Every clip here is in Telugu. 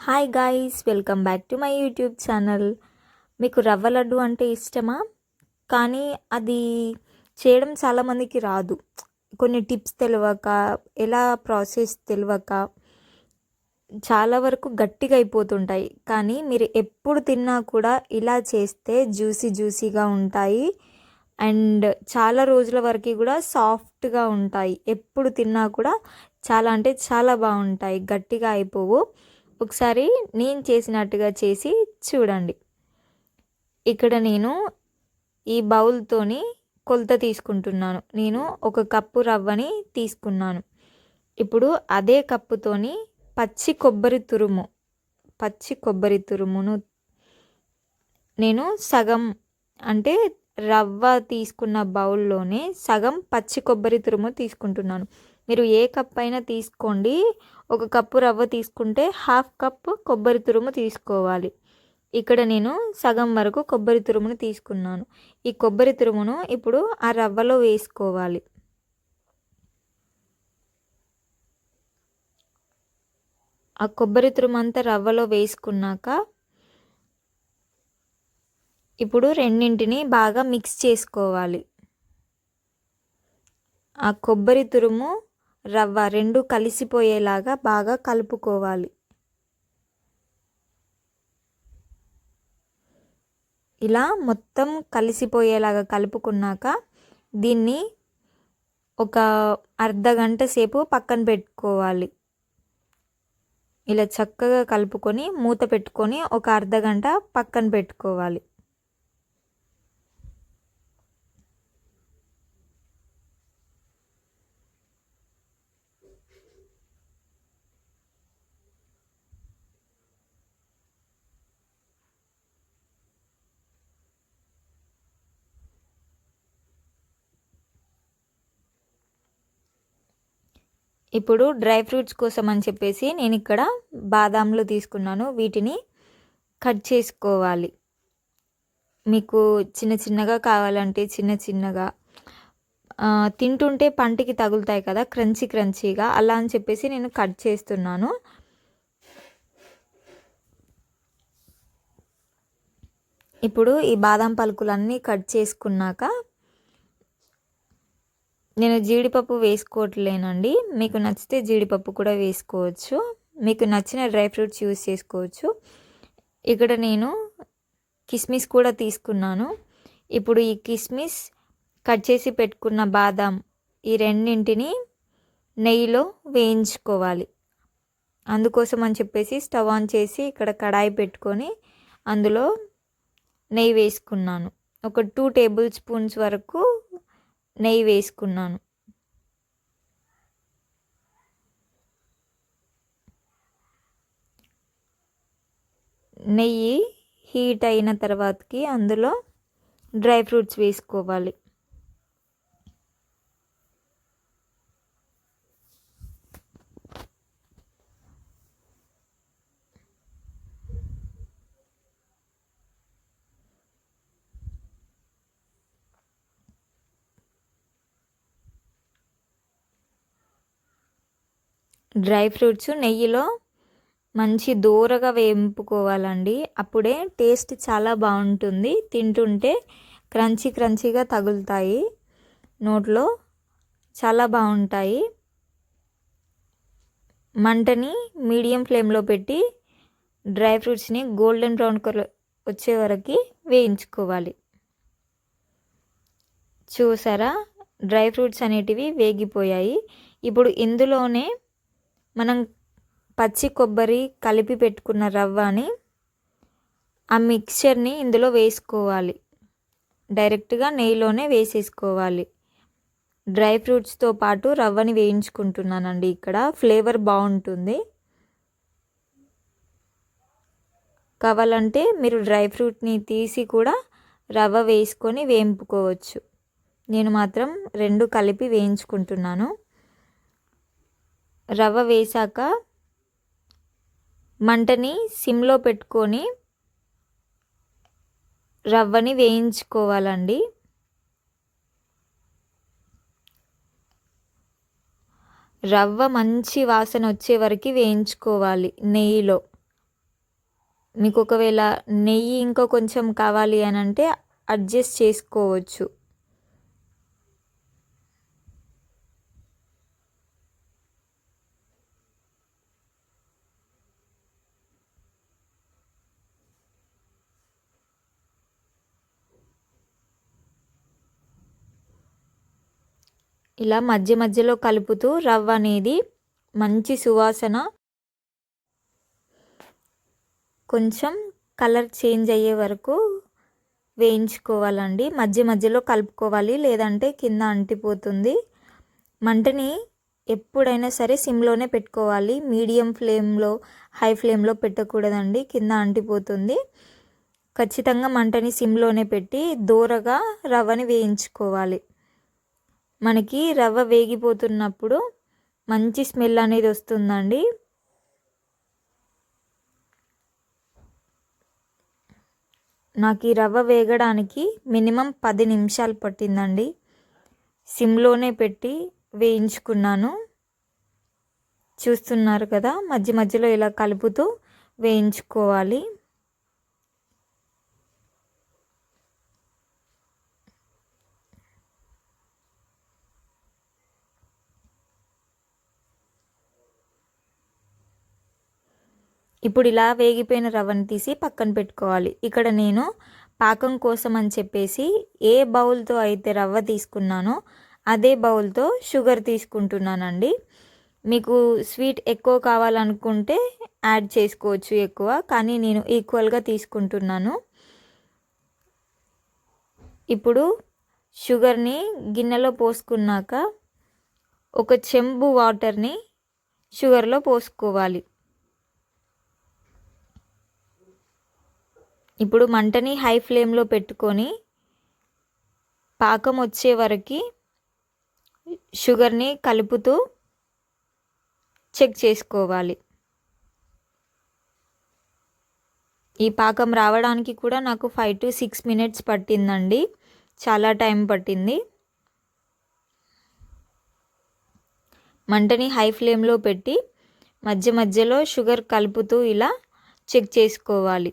Hi guys welcome back to my YouTube channel మీకు రవ్వ లడ్డు అంటే ఇష్టమా? కానీ అది చేయడం చాలామందికి రాదు. కొన్ని టిప్స్ తెలియక ఎలా ప్రాసెస్ తెలియక చాలా వరకు గట్టిగా అయిపోతుంటాయి. కానీ మీరు ఎప్పుడు తిన్నా కూడా ఇలా చేస్తే జ్యూసీ జ్యూసీగా ఉంటాయి. అండ్ చాలా రోజుల వరకు కూడా సాఫ్ట్గా ఉంటాయి. ఎప్పుడు తిన్నా కూడా చాలా అంటే చాలా బాగుంటాయి. గట్టిగా అయిపోవు. ఒకసారి నేను చేసినట్టుగా చేసి చూడండి. ఇక్కడ నేను ఈ బౌల్తోని కొలత తీసుకుంటున్నాను. నేను ఒక కప్పు రవ్వని తీసుకున్నాను. ఇప్పుడు అదే కప్పుతోని పచ్చి కొబ్బరి తురుము పచ్చి కొబ్బరి తురుమును నేను సగం అంటే రవ్వ తీసుకున్న బౌల్లోనే సగం పచ్చి కొబ్బరి తురుము తీసుకుంటున్నాను. మీరు ఏ కప్ అయినా తీసుకోండి. ఒక కప్పు రవ్వ తీసుకుంటే హాఫ్ కప్ కొబ్బరి తురుము తీసుకోవాలి. ఇక్కడ నేను సగం వరకు కొబ్బరి తురుమును తీసుకున్నాను. ఈ కొబ్బరి తురుమును ఇప్పుడు ఆ రవ్వలో వేసుకోవాలి. ఆ కొబ్బరి తురుమంతా రవ్వలో వేసుకున్నాక ఇప్పుడు రెండింటిని బాగా మిక్స్ చేసుకోవాలి. ఆ కొబ్బరి తురుము రవ్వ రెండు కలిసిపోయేలాగా బాగా కలుపుకోవాలి. ఇలా మొత్తం కలిసిపోయేలాగా కలుపుకున్నాక దీన్ని ఒక అర్ధ గంట సేపు పక్కన పెట్టుకోవాలి. ఇలా చక్కగా కలుపుకొని మూత పెట్టుకొని ఒక అర్ధ గంట పక్కన పెట్టుకోవాలి. ఇప్పుడు డ్రై ఫ్రూట్స్ కోసం అని చెప్పేసి నేను ఇక్కడ బాదాంలు తీసుకున్నాను. వీటిని కట్ చేసుకోవాలి. మీకు చిన్న చిన్నగా కావాలంటే చిన్న చిన్నగా తింటుంటే పంటికి తగులుతాయి కదా క్రంచీ క్రంచీగా. అలా అని చెప్పేసి నేను కట్ చేస్తున్నాను. ఇప్పుడు ఈ బాదం పలుకులన్నీ కట్ చేసుకున్నాక నేను జీడిపప్పు వేసుకోవట్లేనండి. మీకు నచ్చితే జీడిపప్పు కూడా వేసుకోవచ్చు. మీకు నచ్చిన డ్రై ఫ్రూట్స్ యూస్ చేసుకోవచ్చు. ఇక్కడ నేను కిస్మిస్ కూడా తీసుకున్నాను. ఇప్పుడు ఈ కిస్మిస్ కట్ చేసి పెట్టుకున్న బాదాం ఈ రెండింటిని నెయ్యిలో వేయించుకోవాలి. అందుకోసం అని చెప్పేసి స్టవ్ ఆన్ చేసి ఇక్కడ కడాయి పెట్టుకొని అందులో నెయ్యి వేసుకున్నాను. ఒక టూ టేబుల్ స్పూన్స్ వరకు నెయ్యి వేసుకున్నాను. నెయ్యి హీట్ అయిన తర్వాతకి అందులో డ్రై ఫ్రూట్స్ వేసుకోవాలి. డ్రై ఫ్రూట్స్ నెయ్యిలో మంచి దూరగా వేంపుకోవాలండి. అప్పుడే టేస్ట్ చాలా బాగుంటుంది. తింటుంటే క్రంచీ క్రంచీగా తగులుతాయి. నోట్లో చాలా బాగుంటాయి. మంటని మీడియం ఫ్లేమ్లో పెట్టి డ్రై ఫ్రూట్స్ని గోల్డెన్ బ్రౌన్ కలర్ వచ్చే వరకు వేయించుకోవాలి. చూసారా? డ్రై ఫ్రూట్స్ అనేటివి వేగిపోయాయి. ఇప్పుడు ఇందులోనే మనం పచ్చి కొబ్బరి కలిపి పెట్టుకున్న రవ్వని ఆ మిక్చర్ని ఇందులో వేసుకోవాలి. డైరెక్ట్గా నెయ్యిలోనే వేసేసుకోవాలి. డ్రై ఫ్రూట్స్తో పాటు రవ్వని వేయించుకుంటున్నానండి ఇక్కడ. ఫ్లేవర్ బాగుంటుంది. కావాలంటే మీరు డ్రై ఫ్రూట్ని తీసి కూడా రవ్వ వేసుకొని వేయింపుకోవచ్చు. నేను మాత్రం రెండు కలిపి వేయించుకుంటున్నాను. రవ్వ వేశాక మంటని సిమ్లో పెట్టుకొని రవ్వని వేయించుకోవాలండి. రవ్వ మంచి వాసన వచ్చే వరకు వేయించుకోవాలి నెయ్యిలో. మీకు ఒకవేళ నెయ్యి ఇంకా కొంచెం కావాలి అని అంటే అడ్జస్ట్ చేసుకోవచ్చు. ఇలా మధ్య మధ్యలో కలుపుతూ రవ్వ అనేది మంచి సువాసన కొంచెం కలర్ చేంజ్ అయ్యే వరకు వేయించుకోవాలండి. మధ్య మధ్యలో కలుపుకోవాలి లేదంటే కింద అంటిపోతుంది. మంటని ఎప్పుడైనా సరే సిమ్లోనే పెట్టుకోవాలి. మీడియం ఫ్లేమ్లో హై ఫ్లేమ్లో పెట్టకూడదండి. కింద అంటిపోతుంది. ఖచ్చితంగా మంటని సిమ్లోనే పెట్టి దూరగా రవ్వని వేయించుకోవాలి. మనకి రవ్వ వేగిపోతున్నప్పుడు మంచి స్మెల్ అనేది వస్తుందండి. నాకు ఈ రవ్వ వేగడానికి మినిమం పది నిమిషాలు పట్టిందండి. సిమ్లోనే పెట్టి వేయించుకున్నాను. చూస్తున్నారు కదా మధ్య మధ్యలో ఇలా కలుపుతూ వేయించుకోవాలి. ఇప్పుడు ఇలా వేగిపోయిన రవ్వను తీసి పక్కన పెట్టుకోవాలి. ఇక్కడ నేను పాకం కోసం అని చెప్పేసి ఏ బౌల్తో అయితే రవ్వ తీసుకున్నానో అదే బౌల్తో షుగర్ తీసుకుంటున్నానండి. మీకు స్వీట్ ఎక్కువ కావాలనుకుంటే యాడ్ చేసుకోవచ్చు ఎక్కువ కానీ నేను ఈక్వల్గా తీసుకుంటున్నాను. ఇప్పుడు షుగర్ని గిన్నెలో పోసుకున్నాక ఒక చెంబు వాటర్ని షుగర్లో పోసుకోవాలి. ఇప్పుడు మంటని హై ఫ్లేమ్లో పెట్టుకొని పాకం వచ్చే వరకు షుగర్ని కలుపుతూ చెక్ చేసుకోవాలి. ఈ పాకం రావడానికి కూడా నాకు ఫైవ్ టు సిక్స్ మినిట్స్ పట్టిందండి. చాలా టైం పట్టింది. మంటని హై ఫ్లేమ్లో పెట్టి మధ్య మధ్యలో షుగర్ కలుపుతూ ఇలా చెక్ చేసుకోవాలి.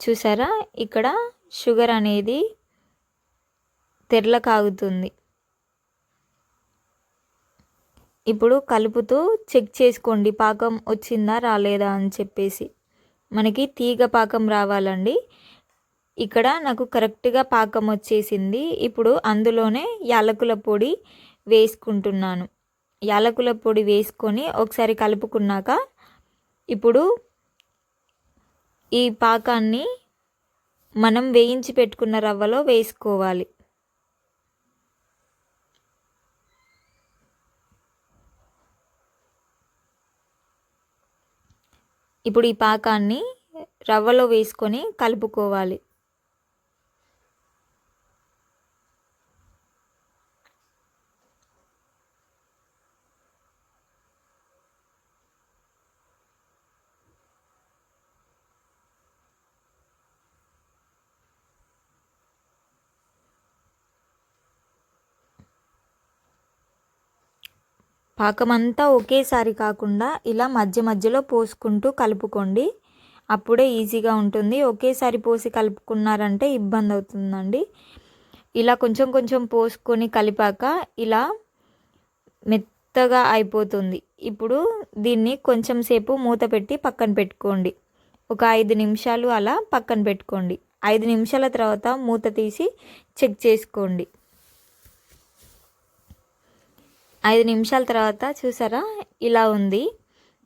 చూసారా? ఇక్కడ షుగర్ అనేది తెరల కాగుతుంది. ఇప్పుడు కలుపుతూ చెక్ చేసుకోండి పాకం వచ్చిందా రాలేదా అని చెప్పేసి. మనకి తీగ పాకం రావాలండి. ఇక్కడ నాకు కరెక్ట్గా పాకం వచ్చేసింది. ఇప్పుడు అందులోనే యాలకుల పొడి వేసుకుంటున్నాను. యాలకుల పొడి వేసుకొని ఒకసారి కలుపుకున్నాక ఇప్పుడు ఈ పాకాన్ని మనం వేయించి పెట్టుకున్న రవ్వలో వేసుకోవాలి. ఇప్పుడు ఈ పాకాన్ని రవ్వలో వేసుకొని కలుపుకోవాలి. పాకమంతా ఒకేసారి కాకుండా ఇలా మధ్య మధ్యలో పోసుకుంటూ కలుపుకోండి. అప్పుడే ఈజీగా ఉంటుంది. ఒకేసారి పోసి కలుపుకున్నారంటే ఇబ్బంది అవుతుందండి ఇలా కొంచెం కొంచెం పోసుకొని కలిపాక ఇలా మెత్తగా అయిపోతుంది. ఇప్పుడు దీన్ని కొంచెం సేపు మూత పెట్టి పక్కన పెట్టుకోండి. ఒక ఐదు నిమిషాలు అలా పక్కన పెట్టుకోండి. ఐదు నిమిషాల తర్వాత మూత తీసి చెక్ చేసుకోండి. ఐదు నిమిషాల తర్వాత చూసారా? ఇలా ఉంది.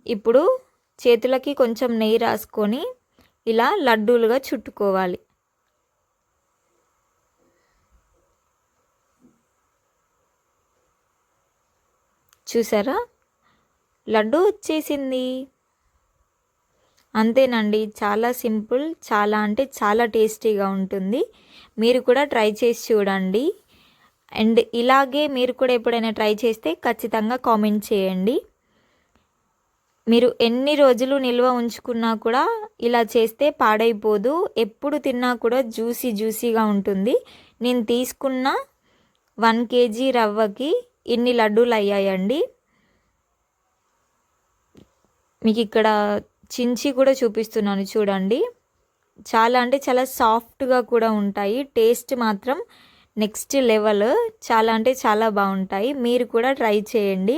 ఇప్పుడు చేతులకి కొంచెం నెయ్యి రాసుకొని ఇలా లడ్డూలుగా చుట్టుకోవాలి. చూసారా? లడ్డు వచ్చేసింది. అంతేనండి చాలా సింపుల్ చాలా అంటే చాలా టేస్టీగా ఉంటుంది. మీరు కూడా ట్రై చేసి చూడండి. అండ్ ఇలాగే మీరు కూడా ఎప్పుడైనా ట్రై చేస్తే ఖచ్చితంగా కామెంట్ చేయండి. మీరు ఎన్ని రోజులు నిల్వ ఉంచుకున్నా కూడా ఇలా చేస్తే పాడైపోదు. ఎప్పుడు తిన్నా కూడా జ్యూసీ జ్యూసీగా ఉంటుంది. నేను తీసుకున్న వన్ కేజీ రవ్వకి ఇన్ని లడ్డూలు అయ్యాయండి. మీకు ఇక్కడ చించి కూడా చూపిస్తున్నాను చూడండి. చాలా అంటే చాలా సాఫ్ట్గా కూడా ఉంటాయి. టేస్ట్ మాత్రం నెక్స్ట్ లెవెల్ చాలా అంటే చాలా బాగుంటాయి. మీరు కూడా ట్రై చేయండి.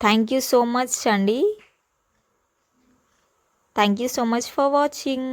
థ్యాంక్ యూ సో మచ్ అండి thank you so much for watching